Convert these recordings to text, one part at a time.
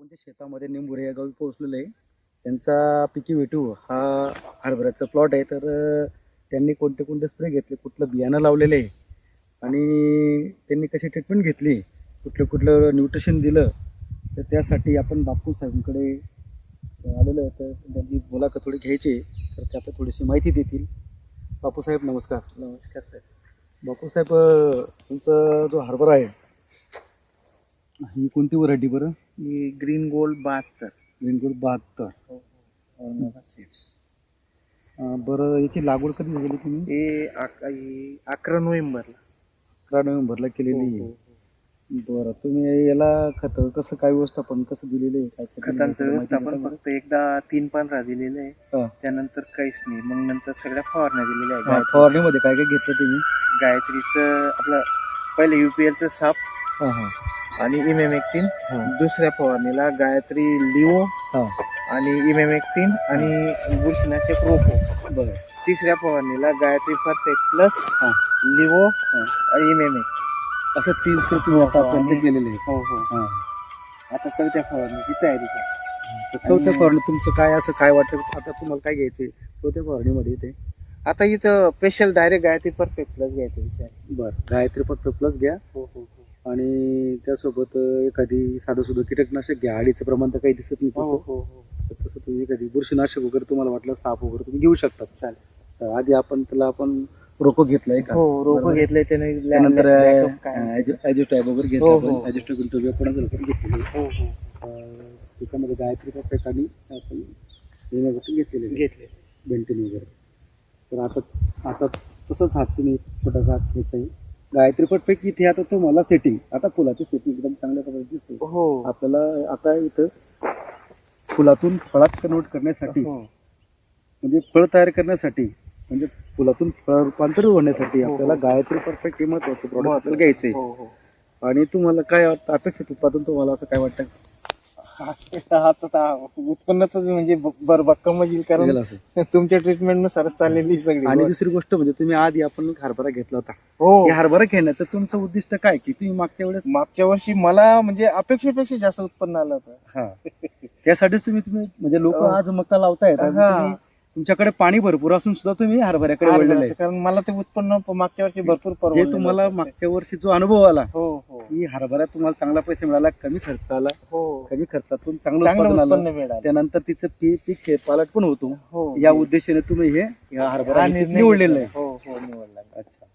बापूंच्या शेतामध्ये निंबुरे या गावी पोहोचलेलो आहे त्यांचा पिकी वेटू हा हरभऱ्याचा प्लॉट आहे. तर त्यांनी कोणते कोणते स्प्रे घेतले कुठलं बियाणं लावलेलं आहे आणि त्यांनी कशी ट्रीटमेंट घेतली कुठलं कुठलं न्यूट्रिशन दिलं तर त्यासाठी आपण बापू साहेबांकडे आलेलो आहे. तर त्यांची मुलाखत थोडी घ्यायची. तर ते आपल्याला थोडीशी माहिती देतील. बापू साहेब नमस्कार. नमस्कार साहेब. बापू साहेब अं, तुमचा जो हरभरा आहे ही कोणती व्हरायटी बरं? ही ग्रीन गोल्ड बहात्तर. विनगुड बहात्तर. अं, बरं याची लागवड कधी झाली तुम्ही? हे अक- ही अकरा नोव्हेंबरला. अकरा नोव्हेंबरला केलेली आहे. बरं तुम्ही याला खत कसं काय व्यवस्थापन कसं दिलेलं आहे? काय कसं खतांचं दिलेलं आहे? व्यवस्थापन फक्त एकदा तीन पंधरा दिलेलं आहे? हा. त्यानंतर काहीच नाही. मग नंतर सगळ्या फवारण्या दिलेल्या आहे हा, गायत्री- फवारणीमध्ये काय काय घेतलं तुम्ही? गायत्रीचं आपलं पहिले युपीएलचं साप. हा हा. आणि इमेमेक्टिन. दुसऱ्या फवारणीला गायत्री लिओ आणि इमेमेक्टिन आणि बुरशीनाशक रोपो बरं. तिसऱ्या फवारणीला गायत्री परफेक्ट प्लस हा. लिओ. आणि इमेमेक्ट असं तीन आतापर्यंत आणि- केलेले आहे हो हो. आता चौथ्या फवारणीची तयारी आहे. तर चौथ्या फवारणी तुमचं काय असं काय वाटतं? आता तुम्हाला काय घ्यायचंय? चौथ्या फवारणीमध्ये ते. आता इथं special direct Gayatri perfect plus घ्यायचं विचार बरं. गायत्री फक्त प्लस घ्या. हो हो हो. आणि त्यासोबत एखादी साधं सुद्धा कीटकनाशक घ्या. अडीचं प्रमाण तर काही दिसत नाही हो तसं. हो हो तर तसं तुम्ही एखादी बुरशीनाशक वगैरे तुम्हाला वाटलं साप वगैरे तुम्ही घेऊ शकता. चालेल. तर आधी आपण त्याला आपण रोको घेतलाय का हो रोप बरोबर. घेतले त्याने. त्यानंतर काय ॲजिस्टॅब वगैरे घेतला हो, आपण. हो. ॲजिस्टॅब गुंतवणूक कोणाचं वगैरे घेतलेली हो हो. अं, त्याच्यामध्ये गायत्री परफेक्ट आणि आपण येण्यापासून घेतलेले. घेतले बेंटिन वगैरे. तर आता आता तसंच हात तुम्ही छोटासा हात घ्यायचा गायत्री परफेक्ट इथे आता तुम्हाला सेटिंग आता फुलाची सेटिंग एकदम चांगल्या प्रकारे दिसते. हो. आपल्याला आता इथं फुलातून फळात कन्वर्ट करण्यासाठी हो. म्हणजे फळ तयार करण्यासाठी म्हणजे फुलातून फळ रूपांतर होण्यासाठी हो, आपल्याला हो. गायत्री परफेक्ट हे महत्वाचं प्रॉडक्ट आपल्याला घ्यायचंय. हो हो. आणि तुम्हाला काय वाटतं अपेक्षित उत्पादन तुम्हाला असं काय वाटतं? आता उत्पन्नाच म्हणजे बर भक्कम येईल कारण तुमच्या ट्रीटमेंट नुसारच चाललेली ही सगळी आणि दुसरी गोष्ट म्हणजे तुम्ही आधी आपण हरभरा घेतला होता. हो. हे हरभरा घेण्याचं तुमचं उद्दिष्ट काय? की तुम्ही मागच्या वेळेस? मागच्या वर्षी मला म्हणजे अपेक्षेपेक्षा जास्त उत्पन्न आलं होतं. हा. त्यासाठीच तुम्ही तुम्ही म्हणजे लोक हो. आज मका लावतायत आणि हा. तुम्ही- तुमच्याकडे पाणी भरपूर असून सुद्धा तुम्ही हरभऱ्याकडे वळलेले आहे कारण मला ते उत्पन्न मागच्या वर्षी भरपूर जे परवडलेलं तुम्हाला होतं. मागच्या वर्षी जो अनुभव आला हो हो. की हरभरा तुम्हाला चांगला पैसे मिळाला कमी खर्च आला हो. कमी खर्चातून चांगलं चांगलं उत्पादन उत्पन्न आलं. मिळालं. त्यानंतर तिचं पीक पीक पालट पण होतो. हो. या उद्देशाने तुम्ही हे या हरभरा हा हे निर्णय निवडलेलं. आहे. हो हो निवडला. अच्छा.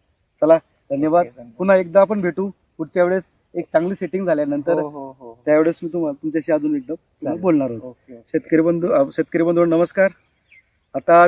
चला धन्यवाद. पुन्हा एकदा आपण भेटू. पुढच्या वेळेस एक चांगली सेटिंग झाल्यानंतर हो हो हो. त्यावेळेस मी तुम्हाला तुमच्याशी अजून एकदा पुन्हा चालेल. बोलणार ओके शेतकरी बंधू अ, शेतकरी बंधू नमस्कार. आता